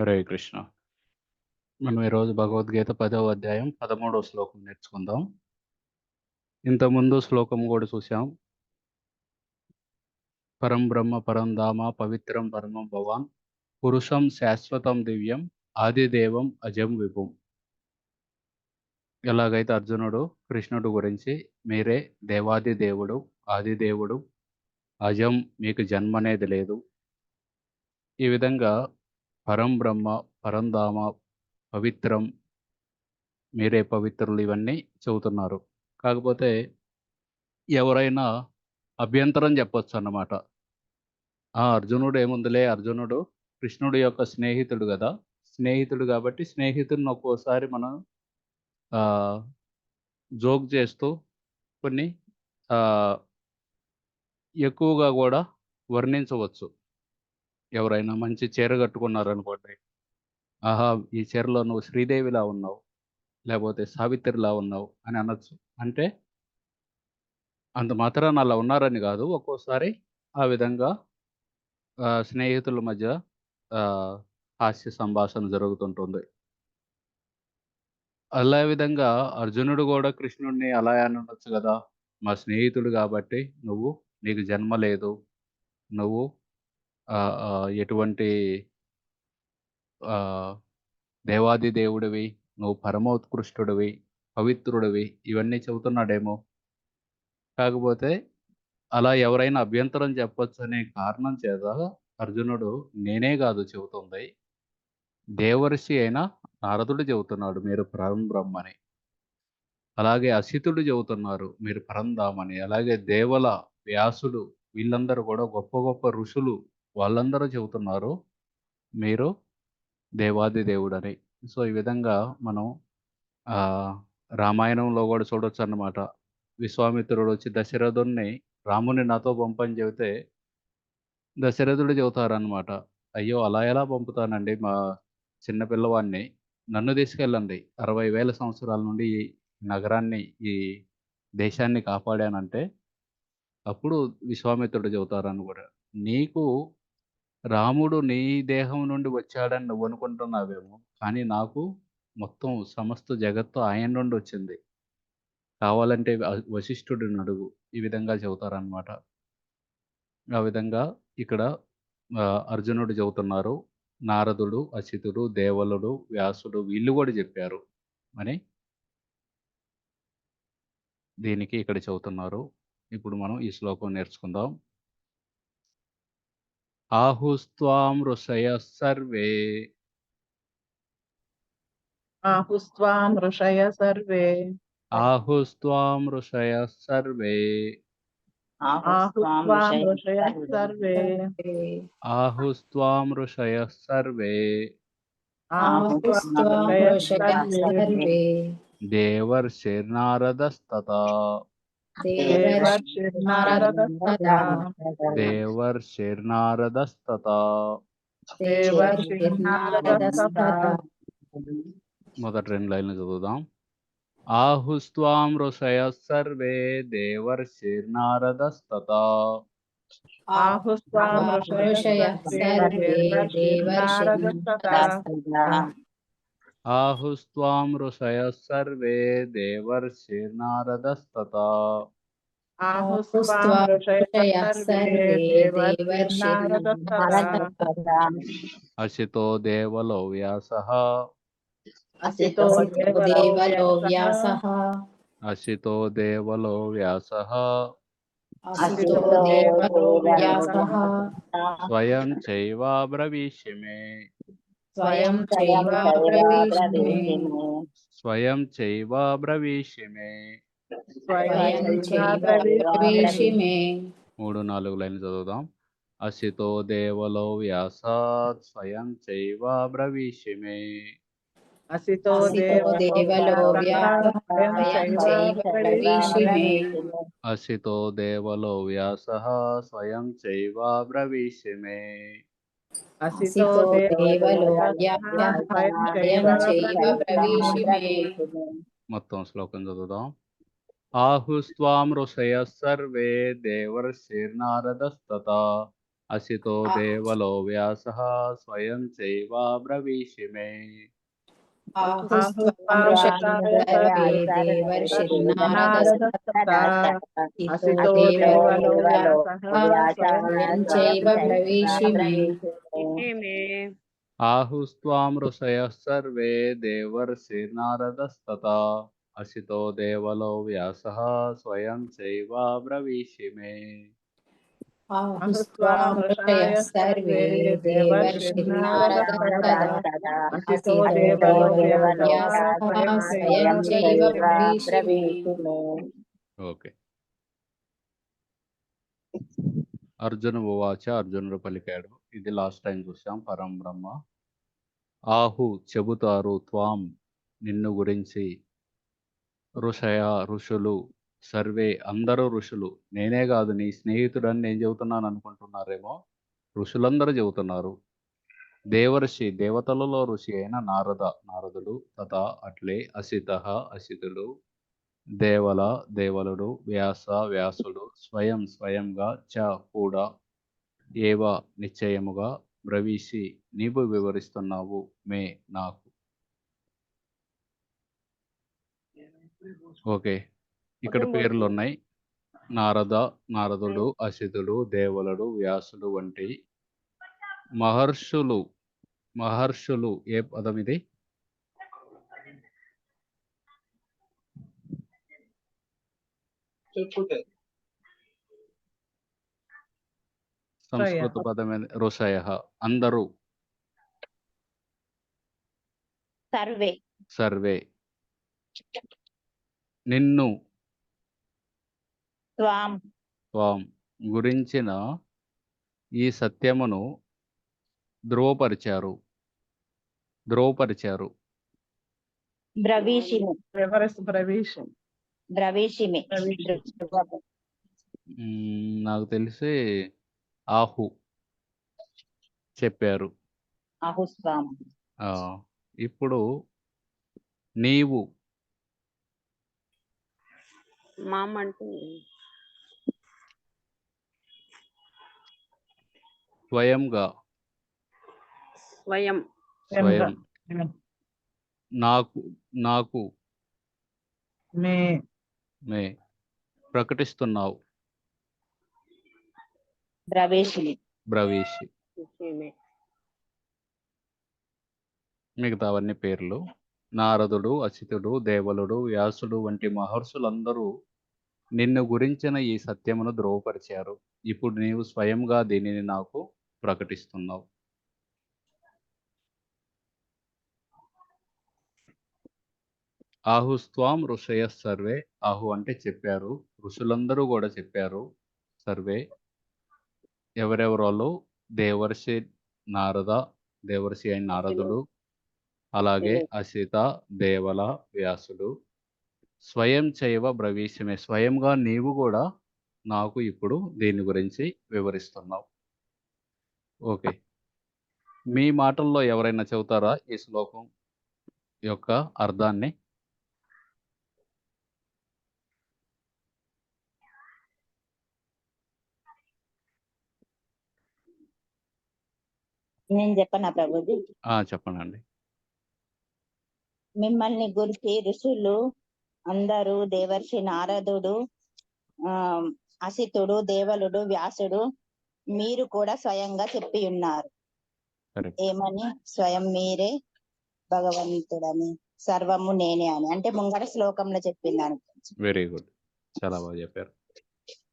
హరే కృష్ణ. మనం ఈరోజు భగవద్గీత పదవ అధ్యాయం పదమూడవ శ్లోకం నేర్చుకుందాం. ఇంతకుముందు శ్లోకం కూడా చూసాం పరం బ్రహ్మ పరం ధామ పవిత్రం పరమం భవాన్ పురుషం శాశ్వతం దివ్యం ఆదిదేవం అజం విభుం. ఎలాగైతే అర్జునుడు కృష్ణుడు గురించి మీరే దేవాది దేవుడు ఆదిదేవుడు అజం మీకు జన్మ అనేది లేదు. ఈ విధంగా పరం బ్రహ్మ పరంధామ పవిత్రం మీరే పవిత్రులు ఇవన్నీ చెబుతున్నారు. కాకపోతే ఎవరైనా అభ్యంతరం చెప్పొచ్చు అన్నమాట. ఆ అర్జునుడు ఏముందిలే? అర్జునుడు కృష్ణుడు యొక్క స్నేహితుడు కదా. స్నేహితుడు కాబట్టి స్నేహితుడిని ఒక్కోసారి మనం జోక్ చేస్తూ కొన్ని ఎక్కువగా కూడా వర్ణించవచ్చు. ఎవరైనా మంచి చీర కట్టుకున్నారు అనుకోండి ఆహా ఈ చీరలో నువ్వు శ్రీదేవిలా ఉన్నావు లేకపోతే సావిత్రిలా ఉన్నావు అని అనొచ్చు. అంటే అంత మాత్రాన అలా ఉన్నారని కాదు. ఒక్కోసారి ఆ విధంగా స్నేహితుల మధ్య హాస్య సంభాషణ జరుగుతుంటుంది. అలా విధంగా అర్జునుడు కూడా కృష్ణుడిని అలా అనొచ్చు కదా. మా స్నేహితుడు కాబట్టి నువ్వు నీకు జన్మ లేదు. నువ్వు ఎటువంటి దేవాది దేవుడివి నువ్వు పరమోత్కృష్టుడివి పవిత్రుడివి ఇవన్నీ చెబుతున్నాడేమో. కాకపోతే అలా ఎవరైనా అభ్యంతరం చెప్పొచ్చు అనే కారణం చేత అర్జునుడు నేనే కాదు చెబుతుంది. దేవర్షి అయిన నారదుడు చెబుతున్నాడు మీరు పరం బ్రహ్మని. అలాగే అసితుడు చెబుతున్నారు మీరు పరంధామని అలాగే దేవల వ్యాసుడు వీళ్ళందరూ కూడా గొప్ప గొప్ప ఋషులు వాళ్ళందరూ చెబుతున్నారు మీరు దేవాది దేవుడని. సో ఈ విధంగా మనం రామాయణంలో కూడా చూడొచ్చు అన్నమాట విశ్వామిత్రుడు వచ్చి దశరథుణ్ణి రాముని నాతో పంపని చెబితే దశరథుడు చెబుతారనమాట అయ్యో అలా ఎలా పంపుతానండి మా చిన్న పిల్లవాడిని? నన్ను తీసుకెళ్ళండి. అరవై వేల సంవత్సరాల నుండి ఈ నగరాన్ని ఈ దేశాన్ని కాపాడానంటే అప్పుడు విశ్వామిత్రుడు చెబుతారని కూడా. నీకు రాముడు నీ దేహం నుండి వచ్చాడని నువ్వు అనుకుంటున్నావేమో కానీ నాకు మొత్తం సమస్త జగత్తు ఆయన నుండి వచ్చింది. కావాలంటే వశిష్ఠుడి నడుగు అడుగు. ఈ విధంగా చెబుతారనమాట ఆ విధంగా ఇక్కడ అర్జునుడు చెబుతున్నారు. నారదుడు అసితుడు దేవలుడు వ్యాసుడు వీళ్ళు కూడా చెప్పారు. అని దీనికి ఇక్కడ చెబుతున్నారు. ఇప్పుడు మనం ఈ శ్లోకం నేర్చుకుందాం. ఆహుస్త్వాం ఋషయ సర్వే ఆహుస్వాం ఋషయ సర్వే ఆహుస్త్వాం ఋషయ సర్వే ఆహుస్వాం ఋషయ సర్వే ఆహుస్త్వాం ఋషయ సర్వే ఆహుస్వాం ఋషయ సర్వే దేవర్షిర్నారదస్తతా దేవర్షిర్నారదస్తతా దేవర్షిర్నారదస్తథా మొదటి రెండు లైన్లు చదువుదాం. ఆహుస్వాం ఋషయ సర్వే సర్వే దేవర్షిర్నారదస్తతా ఆహుస్వాం ఋషయ సర్వే అసితో దేవలో వ్యాస అసితో దేవలో వ్యాసః అసితో దేవలో వ్యాస అసితో దేవలో వ్యాసః స్వయం చైవాబ్రవీష్య మే స్వయం చైవాబ్రవీష్మి స్వయం చైవాబ్రవీష్య మే స్వయం చైవాబ్రవీషిమే మూడు నాలుగు లైన్లు చదువుదాం. అసితో దేవలో వ్యాసాత్ స్వయం చైవాబ్రవీష్య మే అసితో అసితో దేవలో వ్యాసః స్వయం చైవాబ్రవీషిమే అసితో దేవలో వ్యాస స్వయం చైవాబ్రవీష్య మే అసితో అసితో దేవలో వ్యాసః వ్యాసః స్వయం చైవాబ్రవీషిమే మొత్తం శ్లోకం చదువుదాం ఆహుస్త్వాం ఋషయ సర్వే దేవర్షిర్నారదస్తతా అసితో ఆ- దేవలో వ్యాస స్వయం చైవాబ్రవీషి మే అసితో దేవలో స్వయం చైవ ప్రవేశి మే ఆహుస్త్వాం ఋషయः సర్వే దేవర్షిర్నారదస్తతా అసితో దేవలో వ్యాస స్వయం చైవాబ్రవీషి సర్వే చైవ ప్రవేశి ఓకే. అర్జున ఉవాచ అర్జునుడు పలికాడు. ఇది లాస్ట్ టైం చూసాం పరం బ్రహ్మ. ఆహు చెబుతారు త్వాం నిన్ను గురించి ఋషయ ఋషులు సర్వే అందరూ ఋషులు. నేనే కాదు నీ స్నేహితుడని నేను చెబుతున్నాను అనుకుంటున్నారేమో ఋషులందరూ చెబుతున్నారు. దేవర్షి దేవతలలో ఋషి అయిన నారద నారదుడు తథా అట్లే అసిత అసితుడు దేవల దేవలుడు వ్యాస వ్యాసుడు స్వయం స్వయంగా చ కూడా ఏవ నిశ్చయముగా బ్రవీషి నీవు వివరిస్తున్నావు మే నాకు. ఓకే. ఇక్కడ పేర్లు ఉన్నాయి నారద నారదుడు అసితుడు దేవలుడు వ్యాసుడు వంటి మహర్షులు. మహర్షులు ఏ పదం ఇది? సంస్కృత పదం ఋషయ అందరూ. సర్వే. సర్వే. నిన్ను. త్వాం. త్వాం. గురించిన ఈ సత్యమును ధ్రువపరిచారు. ధ్రువపరిచారు. బ్రవీషిమి. ప్రవేశం బ్రవీషిమి. నాకు తెలిసి ఆహు చెప్పారు. ఇప్పుడు నీవు. మామ స్వయంగా. స్వయం. స్వయం. నాకు నాకు. మే. మే. ప్రకటిస్తున్నావు. బ్రవీషి విషయమే. మిగతావన్నీ పేర్లు. నారదుడు అసితుడు దేవలుడు వ్యాసుడు వంటి మహర్షులందరూ నిన్ను గురించిన ఈ సత్యమును ధ్రువపరిచారు. ఇప్పుడు నీవు స్వయంగా దీనిని నాకు ప్రకటిస్తున్నావు? ఆహుస్త్వాం ఋషయ సర్వే. ఆహు అంటే చెప్పారు. ఋషులందరూ కూడా చెప్పారు. సర్వే. ఎవరెవరోళ్ళు? దేవర్షి నారద దేవర్షి అయిన నారదుడు అలాగే అసిత దేవల వ్యాసుడు. స్వయం చైవ బ్రవీషమే స్వయంగా నీవు కూడా నాకు ఇప్పుడు దీని గురించి వివరిస్తున్నావు. ఓకే. మీ మాటల్లో ఎవరైనా చెబుతారా ఈ శ్లోకం యొక్క అర్థాన్ని? నేను చెప్పనా ప్రభుజీ? చెప్పనండి. మిమ్మల్ని గురించి ఋషులు అందరూ దేవర్షి నారదుడు ఆ అసితుడు దేవలుడు వ్యాసుడు మీరు కూడా స్వయంగా చెప్పి ఉన్నారు. ఏమని? స్వయం మీరే భగవంతుడని సర్వము నేనే అని. అంటే ముంగడ శ్లోకంలో చెప్పింది అనుకోవచ్చు. వెరీ గుడ్ చాలా బాగా చెప్పారు.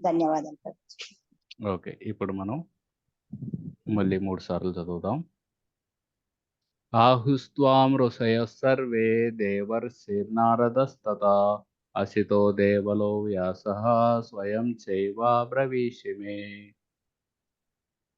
ధన్యవాదాలు. ఓకే ఇప్పుడు మనం మళ్ళీ మూడు సార్లు చదువుదాం. ఆహుస్వాం ఋషాయ సర్వే దేవర్షిర్నారదస్తతా అసితో దేవలో వ్యాసః స్వయం చైవ ప్రవేశి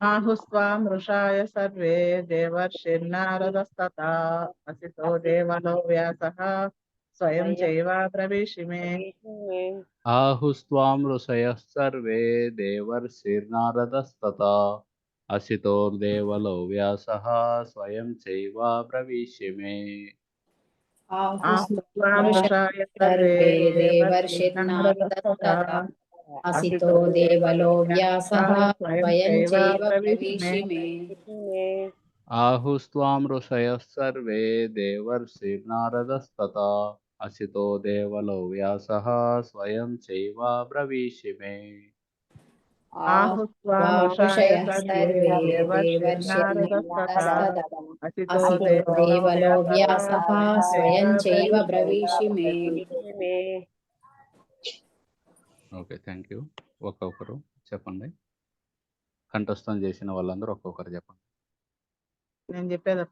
మే ఆహుస్త్వాం ఋషయ సర్వే దేవర్షిర్నారదస్తతా అసితో దేవలో వ్యాస స్వయం చైవా బ్రవీషి మే ఆహుస్వాం ఋషాయ సర్వే దేవర్షిర్నారదస్తతా అసితో దేవలో వ్యాసః స్వయం చైవ ప్రవిశి మే ఆహుస్త్వాం ఋషయः సర్వే దేవర్షిర్నారదస్తత అసితో దేవలో వ్యాసः స్వయం చైవ బ్రవీషి మే ఋషయः సర్వే దేవర్షిర్నారదస్తదా అసితో దేవలో వ్యాసః స్వయం చైవ బ్రవీషి మే ఓకే థ్యాంక్ యూ. ఒక్కొక్కరు చెప్పండి. కంఠస్థం చేసిన వాళ్ళందరూ ఒక్కొక్కరు చెప్పండి. నేను చెప్పేది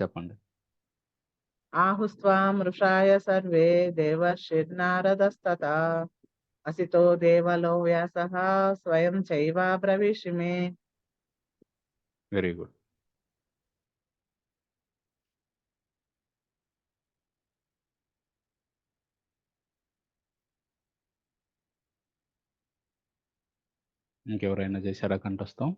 చెప్పండి. ఆహుస్వాం ఋషాయ సర్వే దేవర్షిర్నారదస్తత అసితో దేవలో వ్యాసః స్వయం చైవ ప్రవిశి మే వెరీ గుడ్. ఇంకెవరైనా చేశారా కంఠస్థం?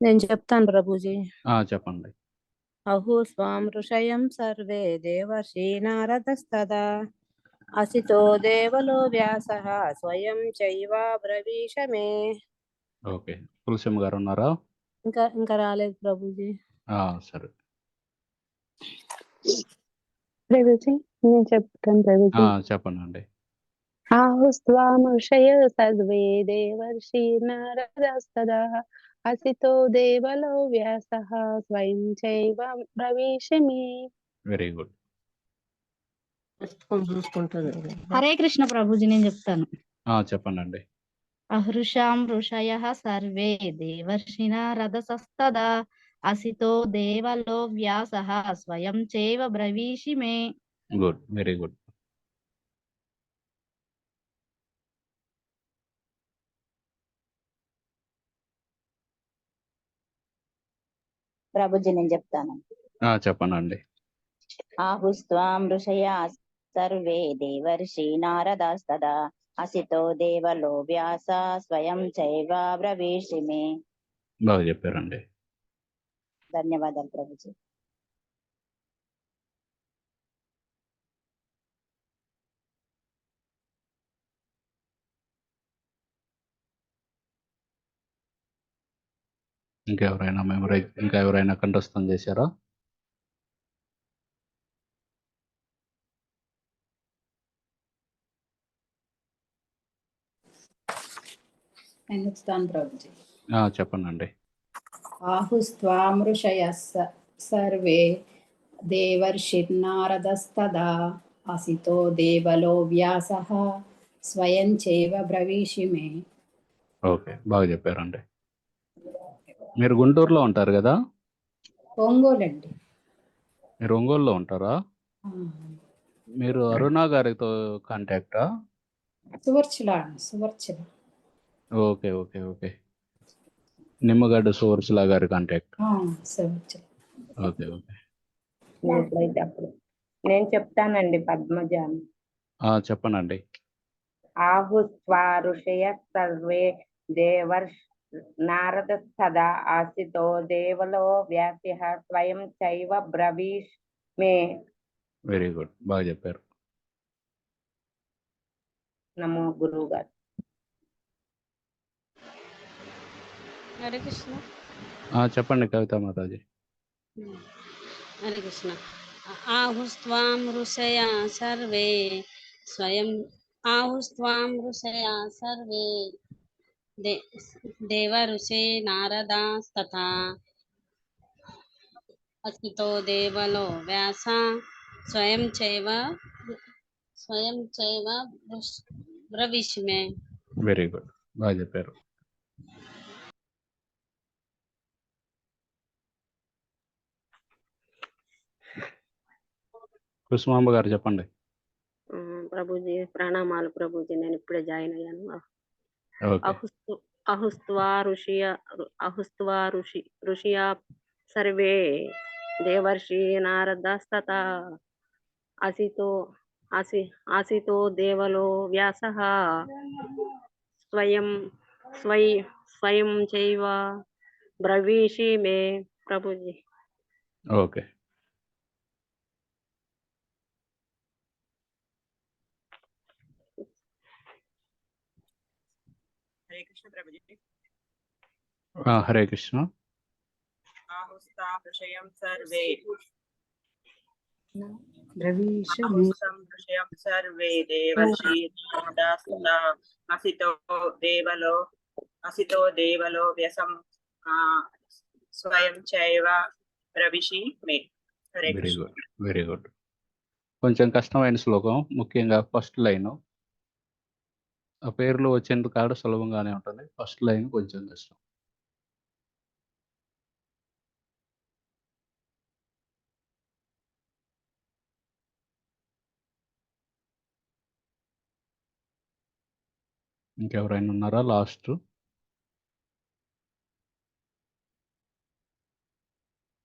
నేను చెప్తాను ప్రభుజీ. ఆ, చెప్పండి. అహు స్వాం ఋషయం సర్వే దేవర్షి నారదస్తదా. అసితో దేవలో వ్యాస స్వయం చైవ బ్రవీష మే ఓకే. తులసిమ్మ గారు ఉన్నారా? ఇంకా ఇంకా రాలేదు ప్రభుజీ. ఆ, సరే. ప్రభుజీ నేను చెప్తాను ప్రభుజీ ఆ, చెప్పండి అండి ఆహుస్వామృషయ సర్వే దేవర్షి నారదస్తదా అసితో దేవలో వ్యాస స్వయం చైవ ప్రవేశమి వెరీ గుడ్ హరే కృష్ణ ప్రభుజీ నేను చెప్తాను. ఆ, చెప్పండి అండి అహృషాం ఋషయ సర్వే దేవర్షిణ రథసస్తదా అసితో దేవలో వ్యాస స్వయం చైవ బ్రవీషి మే గుడ్ వెరీ గుడ్ ప్రభుజీ నేను చెప్తాను. ఆ, చెప్పండి అండి ఆహుస్త్వాం ఋషయా సర్వే దేవర్షి నారదాస్తదా అసితో దేవలో వ్యాస స్వయం చైవ బ్రవీషి మే బాగా చెప్పారండి. ధన్యవాదాలు ప్రభుజీ. ఇంకెవరైనా మెమరైజ్ ఇంకా ఎవరైనా కంఠస్థం చేశారా? చెప్పండి అండి ఆహుస్త్వామృషయ సర్వే దేవర్షిర్నారదస్తదా అసితో దేవలో వ్యాస స్వయం చైవ బ్రవీషి మే. ఓకే బాగా చెప్పారండి. మీరు గుంటూరులో ఉంటారు కదా? ఒంగోలండి. మీరు ఒంగోలులో ఉంటారా? మీరు అరుణ గారితో కాంటాక్టా? Suvarchula Suvarchula. Okay okay okay. Nimmagadda Suvarchula గారి కాంటాక్ట్. ఆ, సువర్చుల. Okay okay. అప్పుడు నేను చెప్తానండి పద్మజ ఆ, చెప్పనండి. ఆహుస్వా ఋషయ సర్వే దేవర్ష్ నారద సదా ఆసితో దేవలో వ్యాసి స్వయం చైవ బ్రవీష్ మే వెరీ గుడ్ బాగా చెప్పారు నమో గురువు గారు హరే కృష్ణ ఆ, చెప్పండి కవిత మాతాజీ హరే కృష్ణ ఆహుస్త్వాం ఋషయ సర్వే స్వయం ఆహుస్త్వాం ఋషయ సర్వే దే దేవ ఋషే నారదాస్తథా. అసితో దేవలో వ్యాస స్వయం చైవ స్వయం చైవ బ్రవిష్మే వెరీ గుడ్ బాగా చెప్పారు. కుసుమాంబ గారు చెప్పండి. ప్రభుజీ ప్రణామాలు ప్రభుజీ. నేను ఇప్పుడే జాయిన్ అయ్యాను. ఓకే. అహుస్తు అహుస్త్వా ఋషియ అహుస్త్వా ఋషి ఋషియా సర్వే దేవర్షి నారదస్తత. అసితో అసి అసితో దేవలో వ్యాస. స్వయం స్వై స్వయం చైవ బ్రవీషి మే Prabhuji. Okay. Prabhuji Hare Krishna survey survey దేవర్షి నారదాస్తులా అసితో దేవలో అసితో దేవలో వ్యసం స్వయం చైవ ప్రవిశి మే Hare very Krishna good very good కొంచెం కష్టమైన శ్లోకం ముఖ్యంగా ఫస్ట్ లైన్ ఆ పేర్లు వచ్చేందుకు కాడ సులభంగానే ఉంటుంది. ఫస్ట్ లైన్ కొంచెం కష్టం. ఇంకెవరైనా ఉన్నారా? లాస్ట్.